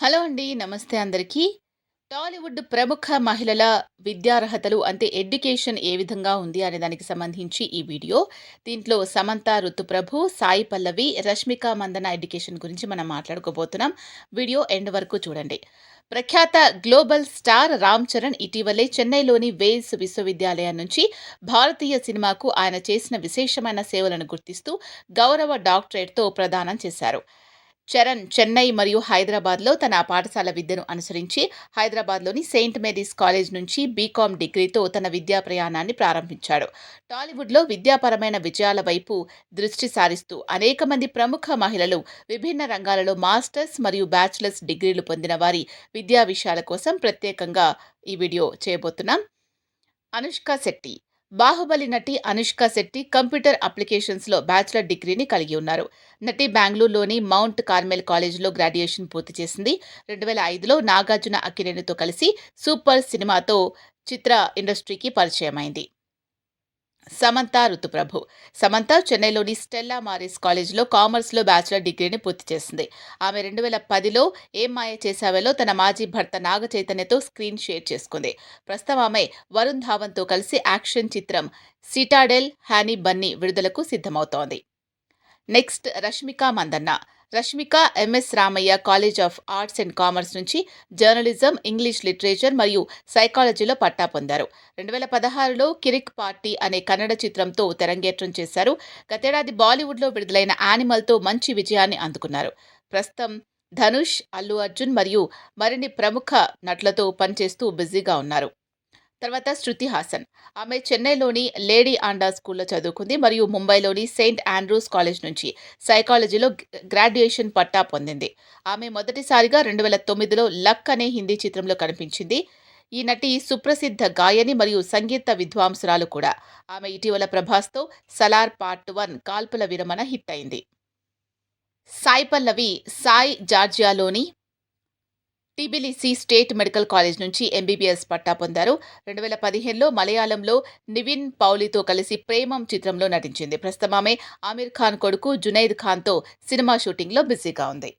Hello అండి. నమస్తే అందరికీ. టాలీవుడ్ ప్రముఖ మహిళల విద్యార్హతలు అంటే ఎడ్యుకేషన్ ఏ విధంగా ఉంది అనే దానికి సంబంధించి ఈ వీడియో. దీంట్లో సమంత ఋతుప్రభు, సాయి పల్లవి, రష్మిక మందన ఎడ్యుకేషన్ గురించి మనం మాట్లాడుకోబోతున్నాం. వీడియో ఎండ్ వరకు చూడండి. ప్రఖ్యాత గ్లోబల్ స్టార్ రామ్ చరణ్ ఇటీవలే చెన్నైలోని వేల్స్ విశ్వవిద్యాలయం నుంచి భారతీయ సినిమాకు ఆయన చేసిన విశేషమైన సేవలను గుర్తిస్తూ గౌరవ డాక్టరేట్‌తో ప్రదానం చేశారు. చరణ్ చెన్నై మరియు హైదరాబాద్‌లో తన పాఠశాల విద్యను అనుసరించి హైదరాబాద్‌లోని సెయింట్ మేరీస్ కాలేజ్ నుంచి బీకాం డిగ్రీతో తన విద్యా ప్రయాణాన్ని ప్రారంభించాడు. టాలీవుడ్‌లో విద్యాపరమైన విజయాల వైపు దృష్టి సారిస్తూ అనేక మంది ప్రముఖ మహిళలు విభిన్న రంగాలలో మాస్టర్స్ మరియు బ్యాచిలర్స్ డిగ్రీలు పొందిన వారి విద్యా విషయాల కోసం ప్రత్యేకంగా ఈ వీడియో చేయబోతున్నాం. అనుష్క శెట్టి బాహుబలి నటి అనుష్క శెట్టి కంప్యూటర్ అప్లికేషన్స్‌లో బ్యాచిలర్ డిగ్రీని కలిగి ఉన్నారు. నటి బెంగళూరులోని మౌంట్ కార్మెల్ కాలేజీలో గ్రాడ్యుయేషన్ పూర్తి చేసింది. రెండు వేల ఐదులో నాగార్జున అక్కినేనితో కలిసి సూపర్ సినిమాతో చిత్ర ఇండస్ట్రీకి పరిచయమైంది. సమంత ఋతుప్రభు సమంత చెన్నైలోని స్టెల్లా మారిస్ కాలేజ్లో కామర్స్‌లో బ్యాచిలర్ డిగ్రీని పూర్తి చేసింది. ఆమె రెండు వేల పదిలో ఏం మాయ చేశావేలో తన మాజీ భర్త నాగ చైతన్యతో స్క్రీన్ షేర్ చేసుకుంది. ప్రస్తుతం ఆమె వరుణ్ ధావన్‌తో కలిసి యాక్షన్ చిత్రం 'సిటాడెల్ హ్యానీ బన్నీ' విడుదలకు సిద్ధమవుతోంది. Next Rashmika Mandanna Rashmika MS Ramaiah college of arts and commerce నుంచి జర్నలిజం, ఇంగ్లీష్ లిటరేచర్ మరియు సైకాలజీలో పట్టా పొందారు. రెండు వేల పదహారులో కిరిక్ పార్టీ అనే కన్నడ చిత్రంతో తెరంగేట్రం చేశారు. గతేడాది బాలీవుడ్లో విడుదలైన యానిమల్తో మంచి విజయాన్ని అందుకున్నారు. ప్రస్తుతం ధనుష్, అల్లు అర్జున్ మరియు మరిన్ని ప్రముఖ నటులతో పనిచేస్తూ బిజీగా ఉన్నారు. తర్వాత శృతి హాసన్ ఆమె చెన్నైలోని లేడీ ఆండా స్కూల్లో చదువుకుంది మరియు ముంబైలోని సెయింట్ ఆండ్రూస్ కాలేజ్ నుంచి సైకాలజీలో గ్రాడ్యుయేషన్ పట్టా పొందింది. ఆమె మొదటిసారిగా రెండు వేల తొమ్మిదిలో లక్ అనే హిందీ చిత్రంలో కనిపించింది. ఈ నటి సుప్రసిద్ధ గాయని మరియు సంగీత విద్వాంసురాలు కూడా. ఆమె ఇటీవల ప్రభాస్‌తో 'సలార్ పార్ట్ వన్' కాల్పుల విరమణ హిట్ అయింది. సాయి పల్లవి సాయి జార్జియాలోని టీబీలీసీ స్టేట్ మెడికల్ కాలేజ్ నుంచి ఎంబీబీఎస్ పట్టా పొందారు. రెండు వేల పదిహేనులో మలయాళంలో నివిన్ పౌలితో కలిసి 'ప్రేమం' చిత్రంలో నటించింది. ప్రస్తుతం ఆమె ఆమీర్ ఖాన్ కొడుకు జునైద్ ఖాన్‌తో సినిమా షూటింగ్‌లో బిజీగా ఉంది.